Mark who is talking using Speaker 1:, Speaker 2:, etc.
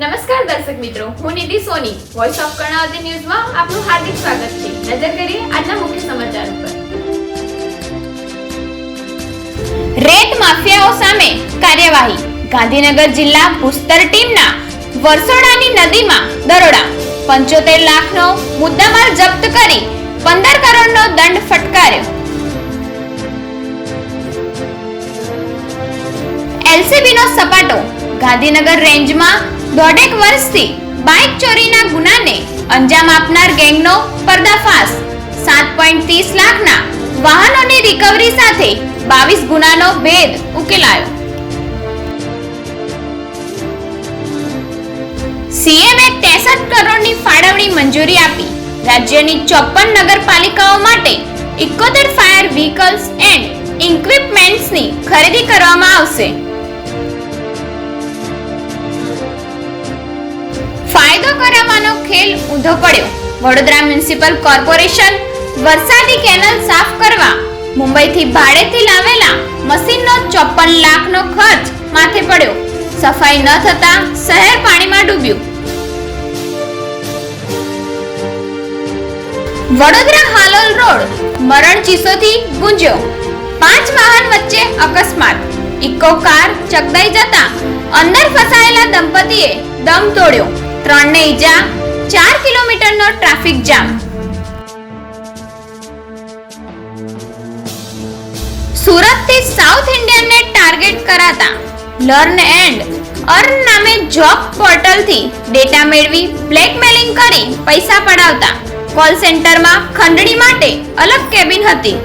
Speaker 1: દર્શક મિત્રો, હું નિધિ સોની વોઇસ ઓફ કર્ણાવતી ન્યૂઝમાં આપનું હાર્દિક સ્વાગત છે. નજર કરીએ આજના મુખ્ય સમાચાર ઉપર રેત માફિયાઓ સામે કાર્યવાહી. ગાંધીનગર જિલ્લા ભૂસ્તર ટીમના વરસોડાની નદીમાં દરોડા. પંચોતેર લાખનો મુદ્દામાલ જપ્ત કરી પંદર કરોડનો દંડ ફટકાર્યો. એલસીબીનો સપાટો ગાંધીનગર રેન્જમાં દોઢેક વર્ષથી બાઇક ચોરીના ગુનાને અંજામ આપનાર ગેંગનો પર્દાફાશ. સાત પોઈન્ટ ત્રીસ લાખના વાહનોની રિકવરી સાથે બાવીસ ગુનાનો ભેદ ઉકેલાયો. સીએમએ ત્રેસઠ કરોડની ફાળવણી મંજૂરી આપી રાજ્યની ચોપન નગરપાલિકાઓ માટે ઇકોતેર ફાયર વ્હીકલ્સ એન્ડ ઇક્વિપમેન્ટ્સની ખરીદી કરવામાં આવશે. ફાયદો કરાવવાનો ખેલ ઊંધો પડ્યો. વડોદરા મ્યુનિસિપલ કોર્પોરેશન વરસાદી કેનલ સાફ કરવા, મુંબઈથી ભાડેથી લાવેલા મશીનનો ચોપન લાખનો ખર્ચ માથે પડ્યો. સફાઈ ન થતા શહેર પાણીમાં ડૂબ્યું. વડોદરા હાલોલ રોડ મરણ ચીસોથી ગુંજ્યો. પાંચ વાહન વચ્ચે અકસ્માત. ઇકો કાર ચકદાઈ જતા અંદર ફસાયેલા દંપતીએ દમ તોડ્યો. ત્રણને ઈજા, ચાર કિલોમીટરનો ટ્રાફિક જામ. સુરતથી સાઉથ ઇન્ડિયનને ટાર્ગેટ કરાતા લર્ન એન્ડ અર્ન નામે જોબ પોર્ટલથી ડેટા મેળવી બ્લેકમેલિંગ કરી પૈસા પડાવતા. કોલ સેન્ટરમાં ખંડણી માટે અલગ કેબિન હતી.